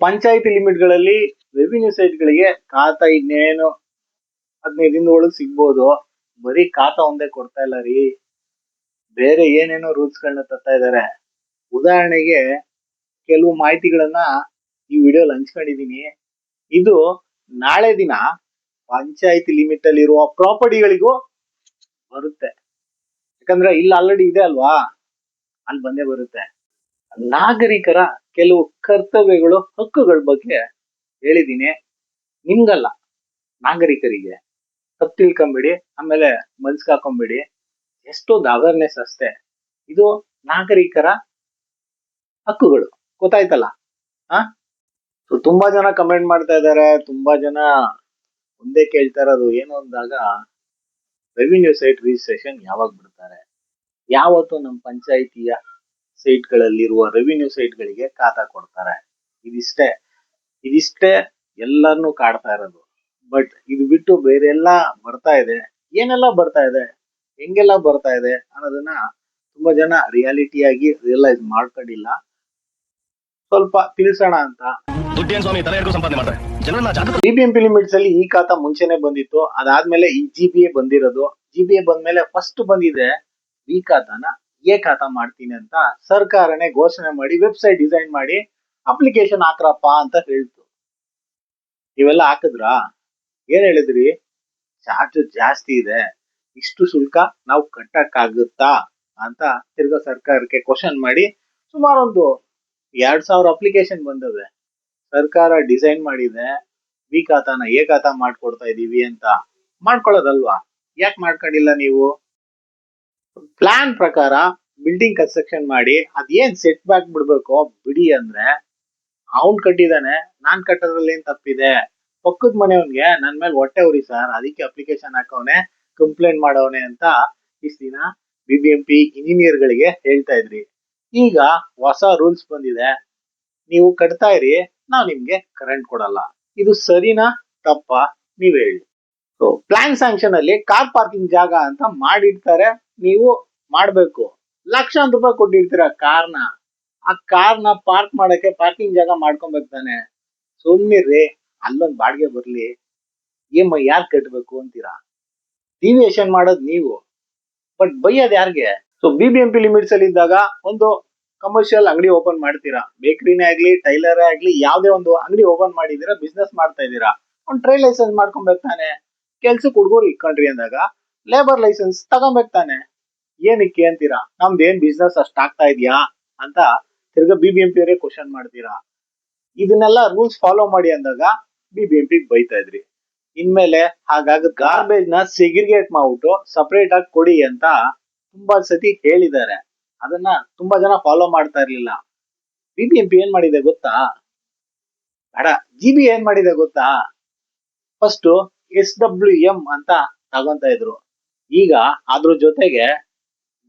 ಪಂಚಾಯತಿ ಲಿಮಿಟ್ಗಳಲ್ಲಿ revenue ಸೈಟ್ಗಳಿಗೆ ಖಾತಾ ಇನ್ನೇನು ಹದಿನೈದು ದಿನದ ಒಳಗೆ ಸಿಗ್ಬೋದು. ಬರೀ ಖಾತಾ ಒಂದೇ ಕೊಡ್ತಾ ಇಲ್ಲ ರೀ. ಬೇರೆ ಏನೇನೋ ರೂಲ್ಸ್ ಗಳನ್ನ ತರ್ತಾ ಇದಾರೆ. ಉದಾಹರಣೆಗೆ ಕೆಲವು ಮಾಹಿತಿಗಳನ್ನ ಈ ವಿಡಿಯೋಲಿ ಹಂಚ್ಕೊಂಡಿದೀನಿ. ಇದು ನಾಳೆ ದಿನ ಪಂಚಾಯಿತಿ ಲಿಮಿಟ್ ಅಲ್ಲಿ ಇರುವ ಪ್ರಾಪರ್ಟಿಗಳಿಗೂ ಬರುತ್ತೆ. ಯಾಕಂದ್ರೆ ಇಲ್ಲಿ ಆಲ್ರೆಡಿ ಇದೆ ಅಲ್ವಾ? ಅಲ್ಲಿ ಬಂದೇ ಬರುತ್ತೆ. ನಾಗರಿಕರ ಕೆಲವು ಕರ್ತವ್ಯಗಳು, ಹಕ್ಕುಗಳ ಬಗ್ಗೆ ಹೇಳಿದ್ದೀನಿ. ನಿಮ್ಗಲ್ಲ, ನಾಗರಿಕರಿಗೆ. ತಪ್ಪು ತಿಳ್ಕೊಂಬಿಡಿ, ಆಮೇಲೆ ಮನ್ಸ್ಕಾಕೊಂಬೇಡಿ ಎಷ್ಟೊಂದು ಅವೇರ್ನೆಸ್ ಅಷ್ಟೇ. ಇದು ನಾಗರಿಕರ ಹಕ್ಕುಗಳು. ಗೊತ್ತಾಯ್ತಲ್ಲ? ಆ? ಸೊ ತುಂಬಾ ಜನ ಕಮೆಂಟ್ ಮಾಡ್ತಾ ಇದ್ದಾರೆ, ತುಂಬಾ ಜನ ಒಂದೇ ಕೇಳ್ತಾ ಇರೋದು ಏನು ಅಂದಾಗ ರೆವಿನ್ಯೂ ಸೈಟ್ ರಿಜಿಸ್ಟ್ರೇಷನ್ ಯಾವಾಗ ಬಿಡ್ತಾರೆ? ಯಾವತ್ತು ನಮ್ಮ ಪಂಚಾಯಿತಿಯ ಸೈಟ್ಗಳಲ್ಲಿರುವ ರೆವಿನ್ಯೂ ಸೈಟ್ಗಳಿಗೆ ಖಾತಾ ಕೊಡ್ತಾರೆ. ಇದಿಷ್ಟೇ. ಇದಿಷ್ಟೇ ಎಲ್ಲಾರ್ನು ಕಾಡ್ತಾ ಇರೋದು. ಬಟ್ ಇದು ಬಿಟ್ಟು ಬೇರೆ ಎಲ್ಲ ಬರ್ತಾ ಇದೆ. ಏನೆಲ್ಲ ಬರ್ತಾ ಇದೆ? ಹೆಂಗೆಲ್ಲ ಬರ್ತಾ ಇದೆ ಅನ್ನೋದನ್ನ ತುಂಬಾ ಜನ ರಿಯಾಲಿಟಿಯಾಗಿ ರಿಯಲೈಸ್ ಮಾಡ್ಕೊಂಡಿಲ್ಲ. ಸ್ವಲ್ಪ ತಿಳಿಸೋಣ ಅಂತ. B B M P limits ಅಲ್ಲಿ ಈ ಖಾತಾ ಮುಂಚೆನೆ ಬಂದಿತ್ತು. ಅದಾದ್ಮೇಲೆ ಈ ಜಿ ಬಿ ಎ ಬಂದಿರೋದು. ಜಿ ಬಿ ಎ ಬಂದ್ಮೇಲೆ ಫಸ್ಟ್ ಬಂದಿದೆ ಈ ಖಾತಾನ. ಎ ಖಾತಾ ಮಾಡ್ತೀನಿ ಅಂತ ಸರ್ಕಾರನೇ ಘೋಷಣೆ ಮಾಡಿ ವೆಬ್ಸೈಟ್ ಡಿಸೈನ್ ಮಾಡಿ ಅಪ್ಲಿಕೇಶನ್ ಹಾಕ್ರಪ್ಪ ಅಂತ ಹೇಳ್ತು. ಇವೆಲ್ಲ ಹಾಕಿದ್ರಾ? ಏನ್ ಹೇಳಿದ್ರಿ? ಚಾರ್ಜ್ ಜಾಸ್ತಿ ಇದೆ. ಇಷ್ಟು ಶುಲ್ಕ ನಾವು ಕಟ್ಟಕ್ಕಾಗುತ್ತಾ ಅಂತ ತಿರ್ಗಾ ಸರ್ಕಾರಕ್ಕೆ ಕ್ವಶನ್ ಮಾಡಿ ಸುಮಾರು ಒಂದು ಎರಡ್ ಸಾವಿರ ಅಪ್ಲಿಕೇಶನ್ ಬಂದವೆ. ಸರ್ಕಾರ ಡಿಸೈನ್ ಮಾಡಿದೆ ಬಿ ಖಾತಾನ ಎ ಖಾತಾ ಮಾಡ್ಕೊಡ್ತಾ ಇದೀವಿ ಅಂತ. ಮಾಡ್ಕೊಳ್ಳೋದಲ್ವಾ? ಯಾಕೆ ಮಾಡ್ಕೊಂಡಿಲ್ಲ ನೀವು? ಪ್ಲಾನ್ ಪ್ರಕಾರ ಬಿಲ್ಡಿಂಗ್ ಕನ್ಸ್ಟ್ರಕ್ಷನ್ ಮಾಡಿ, ಅದೇನ್ ಸೆಟ್ ಬ್ಯಾಕ್ ಬಿಡ್ಬೇಕು ಬಿಡಿ ಅಂದ್ರೆ ಅವ್ನ್ ಕಟ್ಟಿದಾನೆ, ನಾನ್ ಕಟ್ಟೋದ್ರಲ್ಲಿ ಏನ್ ತಪ್ಪಿದೆ? ಪಕ್ಕದ ಮನೆಯವನ್ಗೆ ನನ್ ಮೇಲೆ ಹೊಟ್ಟೆ ಉರಿ ಸರ್ ಅದಕ್ಕೆ ಅಪ್ಲಿಕೇಶನ್ ಹಾಕೋನೆ ಕಂಪ್ಲೇಂಟ್ ಮಾಡವನೆ ಅಂತ ಇಷ್ಟ ದಿನ B B M P engineer ಗಳಿಗೆ ಹೇಳ್ತಾ ಇದ್ರಿ. ಈಗ ಹೊಸ ರೂಲ್ಸ್ ಬಂದಿದೆ. ನೀವು ಕಟ್ತಾ ಇರಿ, ನಾವ್ ನಿಮ್ಗೆ ಕರೆಂಟ್ ಕೊಡಲ್ಲ. ಇದು ಸರಿನಾ, ತಪ್ಪ, ನೀವ್ ಹೇಳಿ. ಪ್ಲಾನ್ ಸ್ಯಾಂಕ್ಷನ್ ಅಲ್ಲಿ ಕಾರ್ ಪಾರ್ಕಿಂಗ್ ಜಾಗ ಅಂತ ಮಾಡಿರ್ತಾರೆ. ನೀವು ಮಾಡಬೇಕು. ಲಕ್ಷಾಂತರ ರೂಪಾಯಿ ಕೊಟ್ಟಿರ್ತೀರ ಕಾರ್ನ. ಆ ಕಾರ್ನ ಪಾರ್ಕ್ ಮಾಡಕ್ಕೆ ಪಾರ್ಕಿಂಗ್ ಜಾಗ ಮಾಡ್ಕೊಬೇಕು ತಾನೆ. ಸುಮ್ನಿರ್ರಿ ಅಲ್ಲೊಂದು ಬಾಡಿಗೆ ಬರಲಿ. ಏಮ್ ಯಾರ್ ಕಟ್ಬೇಕು ಅಂತೀರಾ? ಡಿವಿಯೇಷನ್ ಮಾಡೋದ್ ನೀವು. ಬಟ್ ಬೈಯೋದ್ ಯಾರಿಗೆ? So B B M P limits ಅಲ್ಲಿ ಇದ್ದಾಗ ಒಂದು ಕಮರ್ಷಿಯಲ್ ಅಂಗಡಿ ಓಪನ್ ಮಾಡ್ತೀರಾ? ಬೇಕರಿನೇ ಆಗ್ಲಿ ಟೈಲರೇ ಆಗ್ಲಿ, ಯಾವುದೇ ಒಂದು ಅಂಗಡಿ ಓಪನ್ ಮಾಡಿದೀರಾ ಬಿಸ್ನೆಸ್ ಮಾಡ್ತಾ ಇದೀರಾ ಒಂದ್ ಟ್ರೈ ಲೈಸೆನ್ಸ್ ಮಾಡ್ಕೊಬೇಕು ತಾನೆ. ಕೆಲ್ಸಕ್ಕೆ ಹುಡುಗರು ಇಟ್ಕೊಂಡ್ರಿ ಅಂದಾಗ ಲೇಬರ್ ಲೈಸೆನ್ಸ್ ತಗೊಬೇಕು ತಾನೆ. ಏನಕ್ಕೆ ಅಂತೀರಾ? ನಮ್ದು ಏನ್ ಬಿಸ್ನೆಸ್ ಅಷ್ಟು ಆಗ್ತಾ ಇದೆಯಾ? ಅಂತ ತಿರ್ಗಾ ಬಿ ಬಿ ಎಂ ಪಿ ಅವರೇ ಕ್ವಶನ್ ಮಾಡ್ತೀರಾ? ಇದನ್ನೆಲ್ಲ ರೂಲ್ಸ್ ಫಾಲೋ ಮಾಡಿ ಅಂದಾಗ ಬಿ ಬಿ ಎಂ ಪಿ ಬೈತಾ ಇದ್ರಿ. ಇನ್ಮೇಲೆ ಹಾಗಾಗ ಗಾರ್ಬೇಜ್ನ ಸೆಗ್ರಿಗೇಟ್ ಮಾಡ್ಬಿಟ್ಟು ಸಪರೇಟ್ ಆಗಿ ಕೊಡಿ ಅಂತ ತುಂಬಾ ಸತಿ ಹೇಳಿದ್ದಾರೆ. ಅದನ್ನ ತುಂಬಾ ಜನ ಫಾಲೋ ಮಾಡ್ತಾ ಇರ್ಲಿಲ್ಲ. ಬಿ ಬಿ ಎಂ ಪಿ ಏನ್ ಮಾಡಿದೆ ಗೊತ್ತಾ? ಬೇಡ ಜಿ ಬಿ ಏನ್ ಮಾಡಿದೆ ಗೊತ್ತಾ? ಫಸ್ಟ್ ಎಸ್ ಡಬ್ಲ್ಯೂ ಎಂ ಅಂತ ತಗೊಂತ ಇದ್ರು. ಈಗ ಅದ್ರ ಜೊತೆಗೆ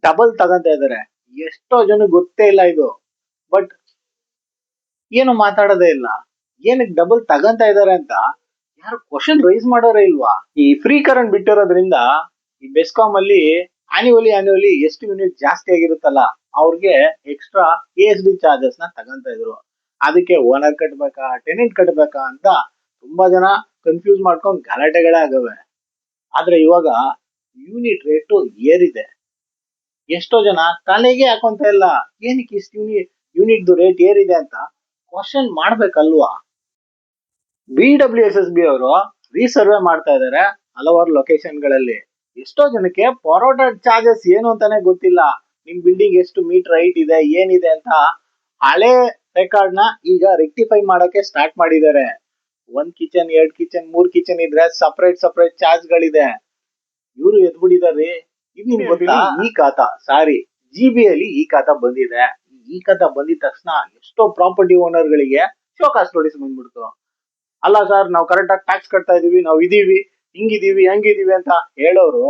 ಡಬಲ್ ತಗಂತ ಇದಾರೆ. ಎಷ್ಟೋ ಜನ ಗೊತ್ತೇ ಇಲ್ಲ ಇದು. ಬಟ್ ಏನು ಮಾತಾಡೋದೇ ಇಲ್ಲ. ಏನಕ್ಕೆ ಡಬಲ್ ತಗಂತ ಇದಾರೆ ಅಂತ ಯಾರು ಕ್ವಶನ್ ರೈಸ್ ಮಾಡೋರೇ ಇಲ್ವಾ? ಈ ಫ್ರೀ ಕರೆಂಟ್ ಬಿಟ್ಟಿರೋದ್ರಿಂದ ಈ ಬೆಸ್ಕಾಂ ಅಲ್ಲಿ ಆನ್ಯುವಲಿ ಆನ್ಯುವಲಿ ಎಷ್ಟು ಯೂನಿಟ್ ಜಾಸ್ತಿ ಆಗಿರುತ್ತಲ್ಲ, ಅವ್ರಿಗೆ ಎಕ್ಸ್ಟ್ರಾ ಎ ಎಸ್ ಡಿ ಚಾರ್ಜಸ್ನ ತಗೊಂತ ಇದ್ರು. ಅದಕ್ಕೆ ಓನರ್ ಕಟ್ಬೇಕಾ ಟೆನೆಂಟ್ ಕಟ್ಬೇಕಾ ಅಂತ ತುಂಬಾ ಜನ ಕನ್ಫ್ಯೂಸ್ ಮಾಡ್ಕೊಂಡ್ ಗಲಾಟೆಗಳೇ ಆಗವೆ. ಆದ್ರೆ ಇವಾಗ ಯೂನಿಟ್ ರೇಟು ಏರಿದೆ. ಎಷ್ಟೋ ಜನ ತಲೆಗೆ ಹಾಕೊಂತ ಇಲ್ಲ, ಏನಕ್ಕೆ ಇಷ್ಟು ಯೂನಿಟ್ ಯೂನಿಟ್ ರೇಟ್ ಏರಿದೆ ಅಂತ question ಮಾಡ್ಬೇಕಲ್ವಾ? B W S S B ಅವರು ರೀಸರ್ವೆ ಮಾಡ್ತಾ ಇದಾರೆ ಹಲವಾರು ಲೊಕೇಶನ್ಗಳಲ್ಲಿ ಎಷ್ಟೋ ಜನಕ್ಕೆ ಪರೋಟ ಚಾರ್ಜಸ್ ಏನು ಅಂತಾನೆ ಗೊತ್ತಿಲ್ಲ. ನಿಮ್ ಬಿಲ್ಡಿಂಗ್ ಎಷ್ಟು ಮೀಟರ್ ಹೈಟ್ ಇದೆ, ಏನಿದೆ ಅಂತ ಹಳೆ ರೆಕಾರ್ಡ್ನ ಈಗ ರೆಕ್ಟಿಫೈ ಮಾಡೋಕೆ ಸ್ಟಾರ್ಟ್ ಮಾಡಿದ್ದಾರೆ. ಒಂದ್ ಕಿಚನ್ ಎರಡ್ ಕಿಚನ್ ಮೂರ್ ಕಿಚನ್ ಇದ್ರೆ ಸಪರೇಟ್ ಸಪರೇಟ್ ಚಾರ್ಜ್ ಗಳಿದೆ. ಇವರು ಎದ್ಬಿಟ್ಟಿದ್ದಾರೆ ಇದು ನಿಮ್ಗೆ ಗೊತ್ತಾ? ಈ ಖಾತ ಸಾರಿ ಜಿ ಬಿ ಅಲ್ಲಿ ಈ ಖಾತ ಬಂದಿದೆ. ಈ ಖಾತ ಬಂದಿದ ತಕ್ಷಣ ಎಷ್ಟೋ ಪ್ರಾಪರ್ಟಿ ಓನರ್ ಗಳಿಗೆ ಶೋಕಾಸ್ ನೋಟಿಸ್ ಬಂದ್ಬಿಡ್ತು. ಅಲ್ಲ ಸರ್ ನಾವು ಕರೆಕ್ಟ್ ಆಗಿ ಟ್ಯಾಕ್ಸ್ ಕಟ್ತಾ ಇದೀವಿ ನಾವು ಇದೀವಿ ಹಿಂಗಿದೀವಿ ಹಂಗಿದೀವಿ ಅಂತ ಹೇಳೋರು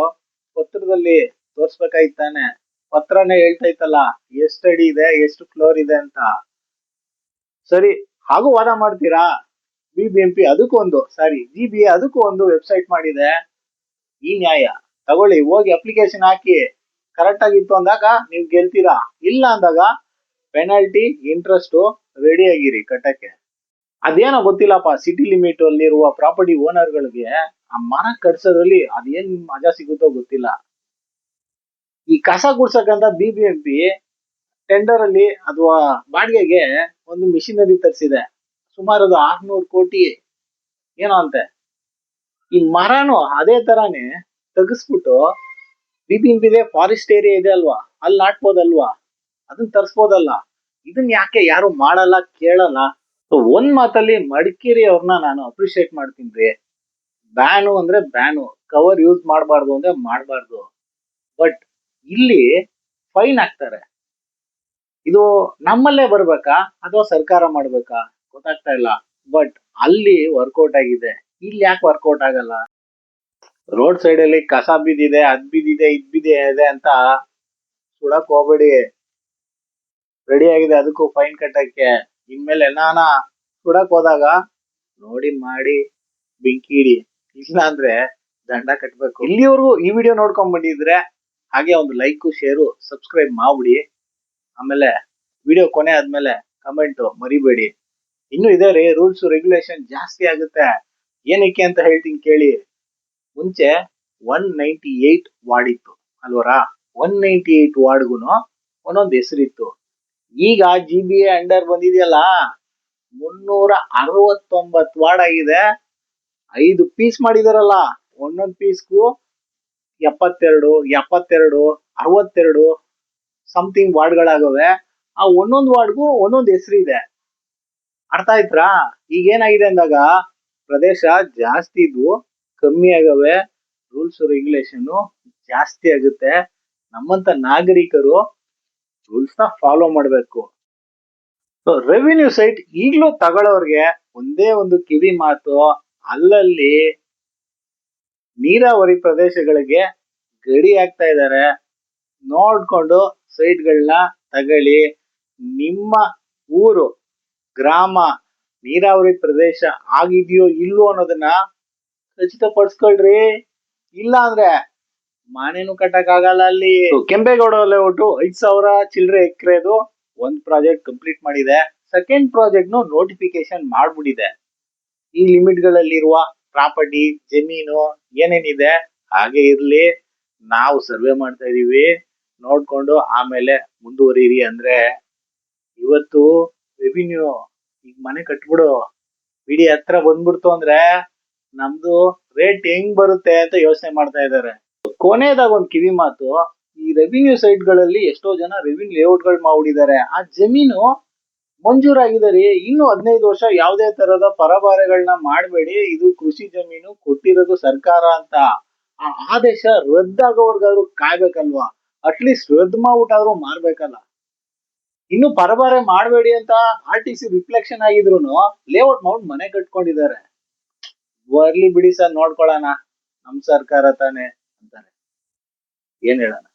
ಪತ್ರದಲ್ಲಿ ತೋರ್ಸ್ಬೇಕಾಯ್ತಾನೆ. ಪತ್ರನೇ ಹೇಳ್ತಾ ಇತ್ತಲ್ಲ ಎಷ್ಟು ಅಡಿ ಇದೆ ಎಷ್ಟು ಫ್ಲೋರ್ ಇದೆ ಅಂತ. ಸರಿ ಹಾಗೂ ವಾದ ಮಾಡ್ತೀರಾ? ಬಿ ಬಿ ಎಂ ಪಿ ಅದಕ್ಕೂ ಒಂದು ಸಾರಿ ಜಿ ಬಿ ಅದಕ್ಕೂ ಒಂದು ವೆಬ್ಸೈಟ್ ಮಾಡಿದೆ. ಈ ನ್ಯಾಯ. ತಗೊಳ್ಳಿ, ಹೋಗಿ ಅಪ್ಲಿಕೇಶನ್ ಹಾಕಿ ಕರೆಕ್ಟ್ ಆಗಿತ್ತು ಅಂದಾಗ ನೀವು ಗೆಲ್ತೀರಾ? ಇಲ್ಲ ಅಂದಾಗ ಪೆನಾಲ್ಟಿ ಇಂಟ್ರೆಸ್ಟ್ ರೆಡಿ ಆಗಿರಿ ಕಟ್ಟಕ್ಕೆ. ಅದೇನೋ ಗೊತ್ತಿಲ್ಲಪ್ಪ ಸಿಟಿ ಲಿಮಿಟ್ ಅಲ್ಲಿರುವ ಪ್ರಾಪರ್ಟಿ ಓನರ್ಗಳಿಗೆ ಆ ಮರ ಕಟ್ಸೋದ್ರಲ್ಲಿ ಅದೇನ್ ಮಜಾ ಸಿಗುತ್ತೋ ಗೊತ್ತಿಲ್ಲ. ಈ ಕಸ ಗುಡ್ಸಕ್ಕಂತ B B M P tender ಅಲ್ಲಿ ಅಥವಾ ಬಾಡಿಗೆಗೆ ಒಂದು ಮಿಷಿನರಿ ತರಿಸಿದೆ. ಸುಮಾರು ಅದು ಆರ್ನೂರು ಕೋಟಿ ಏನೋ ಅಂತೆ. ಈ ಮರನು ಅದೇ ತರಾನೇ ತೆಗಿಸ್ಬಿಟ್ಟು ಬಿ ಬಿ ಫಾರೆಸ್ಟ್ ಏರಿಯಾ ಇದೆ ಅಲ್ವಾ? ಅಲ್ಲಿ ನಾಟ್ಬೋದಲ್ವಾ? ಅದನ್ನ ತರಿಸ್ಬೋದಲ್ಲ. ಇದನ್ನ ಯಾಕೆ ಯಾರು ಮಾಡಲ್ಲ, ಕೇಳಲ್ಲ? ಸೊ ಒಂದ್ ಮಾತಲ್ಲಿ ಮಡಿಕೇರಿ ಅವ್ರನ್ನ ನಾನು ಅಪ್ರಿಶಿಯೇಟ್ ಮಾಡ್ತೀನಿ ಬ್ಯಾನು ಅಂದ್ರೆ ಬ್ಯಾನು. ಕವರ್ ಯೂಸ್ ಮಾಡಬಾರ್ದು ಅಂದ್ರೆ ಮಾಡಬಾರ್ದು. ಬಟ್ ಇಲ್ಲಿ ಫೈನ್ ಹಾಕ್ತಾರೆ ಇದು ನಮ್ಮಲ್ಲೇ ಬರ್ಬೇಕಾ? ಅಥವಾ ಸರ್ಕಾರ ಮಾಡ್ಬೇಕಾ? ಗೊತ್ತಾಗ್ತಾ ಇಲ್ಲ. ಬಟ್ ಅಲ್ಲಿ ವರ್ಕೌಟ್ ಆಗಿದೆ. ಇಲ್ಲಿ ಯಾಕೆ ವರ್ಕೌಟ್ ಆಗಲ್ಲ? ರೋಡ್ ಸೈಡ್ ಅಲ್ಲಿ ಕಸ ಬಿದ್ದಿದೆ, ಅದ್ ಬಿದ್ದಿದೆ, ಇದ್ ಬಿದ್ದಿದೆ ಅಂತ ಸುಡಕ್ ಹೋಗ್ಬೇಡಿ. ರೆಡಿ ಆಗಿದೆ ಅದಕ್ಕೂ ಫೈನ್ ಕಟ್ಟಕ್ಕೆ. ಇನ್ಮೇಲೆ ನಾನ ಸುಡಕ್ ಹೋದಾಗ ನೋಡಿ ಮಾಡಿ, ಬೆಂಕಿ ಇಡಿ ಇಲ್ಲ ಅಂದ್ರೆ ದಂಡ ಕಟ್ಟಬೇಕು ಇಲ್ಲಿವರೆಗೂ ಈ ವಿಡಿಯೋ ನೋಡ್ಕೊಂಡ್ ಬಂದಿದ್ರೆ ಹಾಗೆ ಒಂದು ಲೈಕು ಶೇರು ಸಬ್ಸ್ಕ್ರೈಬ್ ಮಾಡ್ಬಿಡಿ. ಆಮೇಲೆ ವಿಡಿಯೋ ಕೊನೆ ಆದ್ಮೇಲೆ ಕಮೆಂಟು ಮರಿಬೇಡಿ. ಇನ್ನು ಇದೆ ರೀ ರೂಲ್ಸ್ ರೆಗ್ಯುಲೇಷನ್ ಜಾಸ್ತಿ ಆಗುತ್ತೆ. ಏನಕ್ಕೆ ಅಂತ ಹೇಳ್ತೀನಿ ಕೇಳಿ. ಮುಂಚೆ ಒನ್ ನೈಂಟಿ ಏಟ್ ವಾರ್ಡ್ ಇತ್ತು, ಅಲ್ವರಾ? ಒನ್ ನೈಂಟಿ ಏಟ್ ವಾರ್ಡ್ಗುನು ಒಂದೊಂದು ಹೆಸರಿತ್ತು. ಈಗ ಜಿ ಬಿ ಎ ಅಂಡರ್ ಬಂದಿದೆಯಲ್ಲ ಮುನ್ನೂರ ಅರವತ್ತೊಂಬತ್ತು ವಾರ್ಡ್ ಆಗಿದೆ. ಐದು ಪೀಸ್ ಮಾಡಿದಾರಲ್ಲ, ಒಂದೊಂದು ಪೀಸ್ಗೂ ಎಪ್ಪತ್ತೆರಡು ಎಪ್ಪತ್ತೆರಡು, ಅರವತ್ತೆರಡು ಸಮಥಿಂಗ್ ವಾರ್ಡ್ಗಳಾಗವೆ ಆ ಒಂದೊಂದು ವಾರ್ಡ್ಗೂ ಒಂದೊಂದು ಹೆಸರಿದೆ. ಅರ್ಥ ಆಯ್ತ್ರಾ? ಈಗ ಏನಾಗಿದೆ ಅಂದಾಗ ಪ್ರದೇಶ ಜಾಸ್ತಿ ಇದ್ವು, ಕಮ್ಮಿ ಆಗವೆ. ರೂಲ್ಸ್ ರೆಗ್ಯುಲೇಷನ್ ಜಾಸ್ತಿ ಆಗುತ್ತೆ. ನಮ್ಮಂತ ನಾಗರಿಕರು ರೂಲ್ಸ್ ಫಾಲೋ ಮಾಡಬೇಕು. ಸೊ ರೆವಿನ್ಯೂ ಸೈಟ್ ಈಗಲೂ ತಗೊಳ್ಳೋರ್ಗೆ ಒಂದೇ ಒಂದು ಕಿವಿ ಮಾತು, ಅಲ್ಲಲ್ಲಿ ನೀರಾವರಿ ಪ್ರದೇಶಗಳಿಗೆ ಗಡಿ ಆಗ್ತಾ ಇದ್ದಾರೆ ನೋಡ್ಕೊಂಡು ಸೈಟ್ಗಳನ್ನ ತಗೊಳ್ಳಿ. ನಿಮ್ಮ ಊರು, ಗ್ರಾಮ ನೀರಾವರಿ ಪ್ರದೇಶ ಆಗಿದೆಯೋ ಇಲ್ಲೋ ಅನ್ನೋದನ್ನ ಖಚಿತಪಡಿಸ್ಕೊಳ್ರಿ. ಇಲ್ಲ ಅಂದ್ರೆ ಮನೇನು ಕಟ್ಟಕ್ ಆಗಲ್ಲ ಅಲ್ಲಿ ಕೆಂಪೇಗೌಡ ಲೇಔಟ್ ಐದ್ ಸಾವಿರ ಚಿಲ್ಲರೆ ಎಕರೆದು ಒಂದ್ ಪ್ರಾಜೆಕ್ಟ್ ಕಂಪ್ಲೀಟ್ ಮಾಡಿದೆ. ಸೆಕೆಂಡ್ ಪ್ರಾಜೆಕ್ಟ್ ನೋಟಿಫಿಕೇಶನ್ ಮಾಡ್ಬಿಟ್ಟಿದೆ. ಈ ಲಿಮಿಟ್ ಗಳಲ್ಲಿರುವ ಪ್ರಾಪರ್ಟಿ, ಜಮೀನು ಏನೇನಿದೆ ಹಾಗೆ ಇರ್ಲಿ. ನಾವು ಸರ್ವೆ ಮಾಡ್ತಾ ಇದೀವಿ. ನೋಡ್ಕೊಂಡು ಆಮೇಲೆ ಮುಂದುವರಿರಿ ಅಂದ್ರೆ ಇವತ್ತು ರೆವಿನ್ಯೂ ಈಗ ಮನೆ ಕಟ್ಬಿಡು. ಬಿಡಿ ಹತ್ರ ಬಂದ್ಬಿಡ್ತು ಅಂದ್ರೆ ನಮ್ದು ರೇಟ್ ಹೆಂಗ್ ಬರುತ್ತೆ ಅಂತ ಯೋಚನೆ ಮಾಡ್ತಾ ಇದ್ದಾರೆ ಕೊನೆಯದಾಗ ಒಂದ್ ಕಿವಿ ಮಾತು. ಈ ರೆವಿನ್ಯೂ ಸೈಟ್ಗಳಲ್ಲಿ ಎಷ್ಟೋ ಜನ ರೆವಿನ್ಯೂ ಲೇಔಟ್ಗಳು ಮಾಡಿದ್ದಾರೆ ಆ ಜಮೀನು ಮಂಜೂರಾಗಿದೆ ರೀ ಇನ್ನು ಹದಿನೈದು ವರ್ಷ ಯಾವುದೇ ತರದ ಪರಭಾರೆಗಳನ್ನ ಮಾಡಬೇಡಿ. ಇದು ಕೃಷಿ ಜಮೀನು, ಕೊಟ್ಟಿರೋದು ಸರ್ಕಾರ ಅಂತ. ಆ ಆದೇಶ ರದ್ದಾಗೋವರ್ಗಾದ್ರು ಕಾಯ್ಬೇಕಲ್ವಾ? ಅಟ್ಲೀಸ್ಟ್ ರದ್ದು ಮಾಡ್ಬಿಟ್ಟಾದ್ರೂ ಮಾರ್ಬೇಕಲ್ಲ. ಇನ್ನು ಪರಭಾರೆ ಮಾಡಬೇಡಿ ಅಂತ ಆರ್ ಟಿ ಸಿ ರಿಫ್ಲೆಕ್ಷನ್ ಆಗಿದ್ರು ಲೇಔಟ್ ಮೌಂಟ್ ಮನೆ ಕಟ್ಕೊಂಡಿದ್ದಾರೆ. ಬರ್ಲಿ ಬಿಡಿ ಸರ್, ನೋಡ್ಕೊಳ್ಳೋಣ. ನಮ್ ಸರ್ಕಾರ ತಾನೆ ಅಂತಾರೆ. ಏನ್ ಹೇಳೋಣ?